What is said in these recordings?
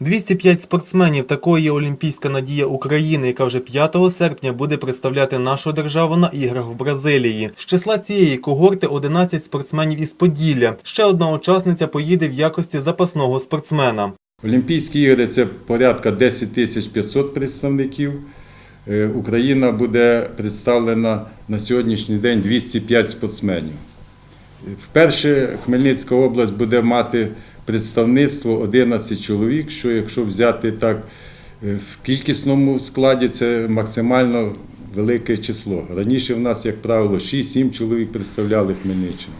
205 спортсменів такої є олімпійська надія України, яка вже 5 серпня буде представляти нашу державу на іграх в Бразилії. З числа цієї когорти 11 спортсменів із Поділля. Ще одна учасниця поїде в якості запасного спортсмена. Олімпійські ігри це порядка 10 тисяч 500 представників. Е, Україна буде представлена на сьогоднішній день 205 спортсменів. Вперше Хмельницька область буде мати представництво 11 чоловік, що якщо взяти так е, в кількісному складі, це максимально велике число. Раніше в нас, як правило, 6-7 чоловік представляли Хмельниччину.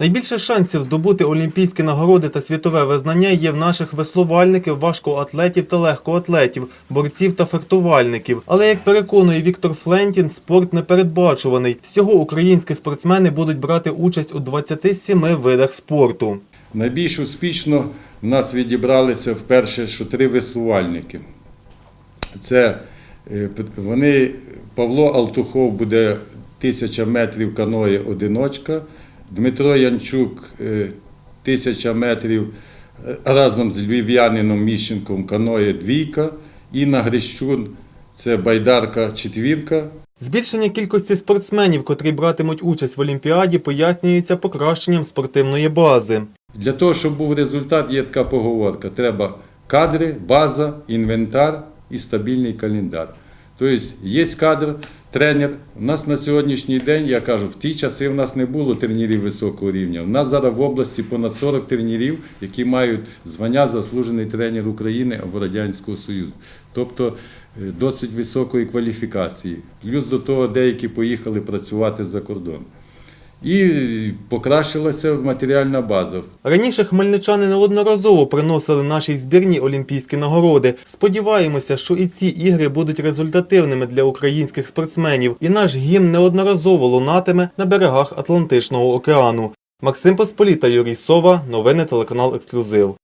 Найбільше шансів здобути олімпійські нагороди та світове визнання є в наших веслувальників, важкоатлетів та легкоатлетів, борців та фехтувальників. Але як переконує Віктор Флентін, спорт непередбачуваний. Всього українські спортсмени будуть брати участь у 27 видах спорту. Найбільш успішно в нас відібралися вперше, що три веслувальники. Це е, вони, Павло Алтухов буде 1000 метрів каноє одиночка, Дмитро Янчук е, 1000 метрів е, разом з львів'янином Міщенком каноє двійка, Інна Грищун це байдарка четвірка, Збільшення кількості спортсменів, котрі братимуть участь в Олімпіаді, пояснюється покращенням спортивної бази. Для того, щоб був результат, є така поговорка. Треба кадри, база, інвентар і стабільний календар. Тобто є кадр, тренер. У нас на сьогоднішній день, я кажу, в ті часи в нас не було тренерів високого рівня. У нас зараз в області понад 40 тренерів, які мають звання заслужений тренер України або Радянського Союзу. Тобто е, досить високої кваліфікації. Плюс до того деякі поїхали працювати за кордон. І покращилася матеріальна база. Раніше хмельничани неодноразово приносили нашій збірні олімпійські нагороди. Сподіваємося, що і ці ігри будуть результативними для українських спортсменів, і наш гімн неодноразово лунатиме на берегах Атлантичного океану. Максим Посполіта, Юрій Сова, новини телеканал Ексклюзив.